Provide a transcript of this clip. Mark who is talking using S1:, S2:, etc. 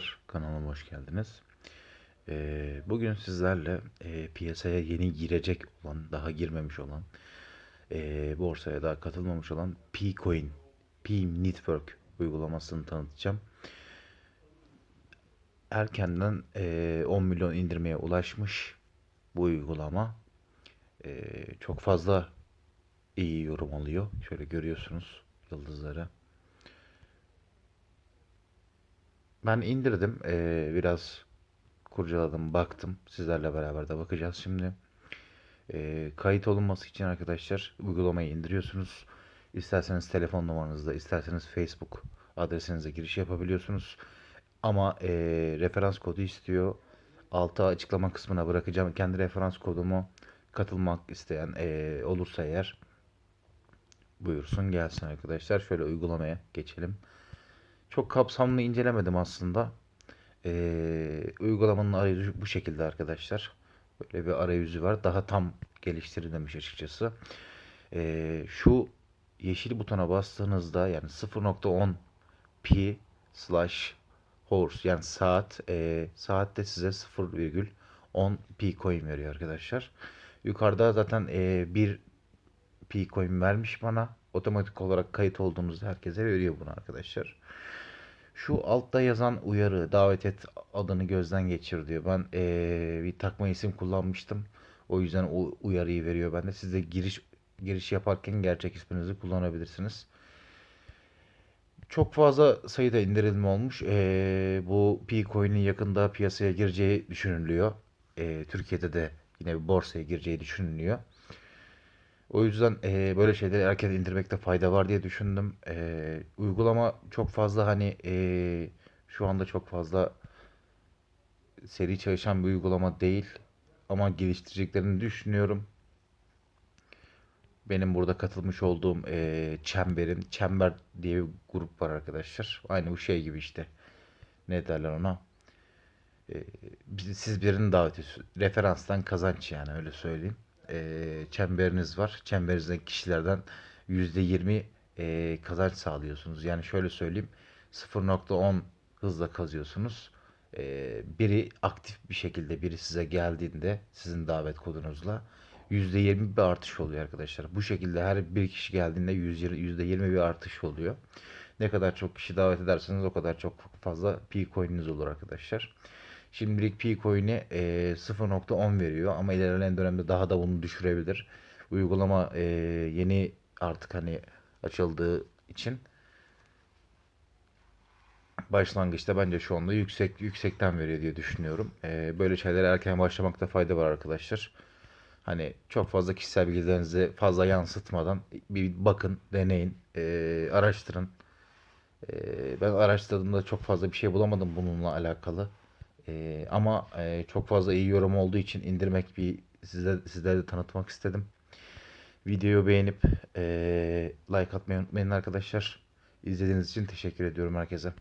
S1: Merhabalar, kanalıma hoş geldiniz. Ee, bugün sizlerle e, piyasaya yeni girecek olan, daha girmemiş olan, e, borsaya daha katılmamış olan P-Coin, P-Network uygulamasını tanıtacağım. Erkenden e, 10 milyon indirmeye ulaşmış bu uygulama. E, çok fazla iyi yorum alıyor. Şöyle görüyorsunuz yıldızları. Ben indirdim. Ee, biraz kurcaladım, baktım. Sizlerle beraber de bakacağız şimdi. Ee, kayıt olunması için arkadaşlar uygulamayı indiriyorsunuz. İsterseniz telefon numaranızda, isterseniz Facebook adresinize giriş yapabiliyorsunuz. Ama ee, referans kodu istiyor. Alta açıklama kısmına bırakacağım. Kendi referans kodumu katılmak isteyen ee, olursa eğer buyursun gelsin arkadaşlar. Şöyle uygulamaya geçelim. Çok kapsamlı incelemedim aslında. Ee, uygulamanın arayüzü bu şekilde arkadaşlar. Böyle bir arayüzü var. Daha tam geliştirilmemiş açıkçası. Ee, şu yeşil butona bastığınızda yani 0.10 pi slash horse yani saat e, saatte size 0,10 pi coin veriyor arkadaşlar. Yukarıda zaten e, bir pi coin vermiş bana. Otomatik olarak kayıt olduğunuzda herkese veriyor bunu arkadaşlar. Şu altta yazan uyarı davet et adını gözden geçir diyor. Ben ee, bir takma isim kullanmıştım. O yüzden o uyarıyı veriyor bende. Siz de giriş giriş yaparken gerçek isminizi kullanabilirsiniz. Çok fazla sayıda indirilme olmuş. Ee, bu P-Coin'in yakında piyasaya gireceği düşünülüyor. Ee, Türkiye'de de yine bir borsaya gireceği düşünülüyor. O yüzden e, böyle şeyleri erken indirmekte fayda var diye düşündüm. E, uygulama çok fazla hani e, şu anda çok fazla seri çalışan bir uygulama değil. Ama geliştireceklerini düşünüyorum. Benim burada katılmış olduğum e, Çember'in Çember diye bir grup var arkadaşlar. Aynı bu şey gibi işte. Ne derler ona? E, siz birini davet ediyorsunuz. Referanstan kazanç yani öyle söyleyeyim e, çemberiniz var. Çemberinizdeki kişilerden %20 e, kazanç sağlıyorsunuz. Yani şöyle söyleyeyim 0.10 hızla kazıyorsunuz. E, biri aktif bir şekilde biri size geldiğinde sizin davet kodunuzla %20 bir artış oluyor arkadaşlar. Bu şekilde her bir kişi geldiğinde %20 bir artış oluyor. Ne kadar çok kişi davet ederseniz o kadar çok fazla P coin'iniz olur arkadaşlar. Şimdilik P-Coin'i e, 0.10 veriyor ama ilerleyen dönemde daha da bunu düşürebilir. Uygulama e, yeni artık hani açıldığı için başlangıçta bence şu anda yüksek yüksekten veriyor diye düşünüyorum. E, böyle şeylere erken başlamakta fayda var arkadaşlar. Hani çok fazla kişisel bilgilerinizi fazla yansıtmadan bir bakın, deneyin, e, araştırın. E, ben araştırdığımda çok fazla bir şey bulamadım bununla alakalı. Ee, ama e, çok fazla iyi yorum olduğu için indirmek bir size sizlere de tanıtmak istedim. Videoyu beğenip e, like atmayı unutmayın arkadaşlar. İzlediğiniz için teşekkür ediyorum herkese.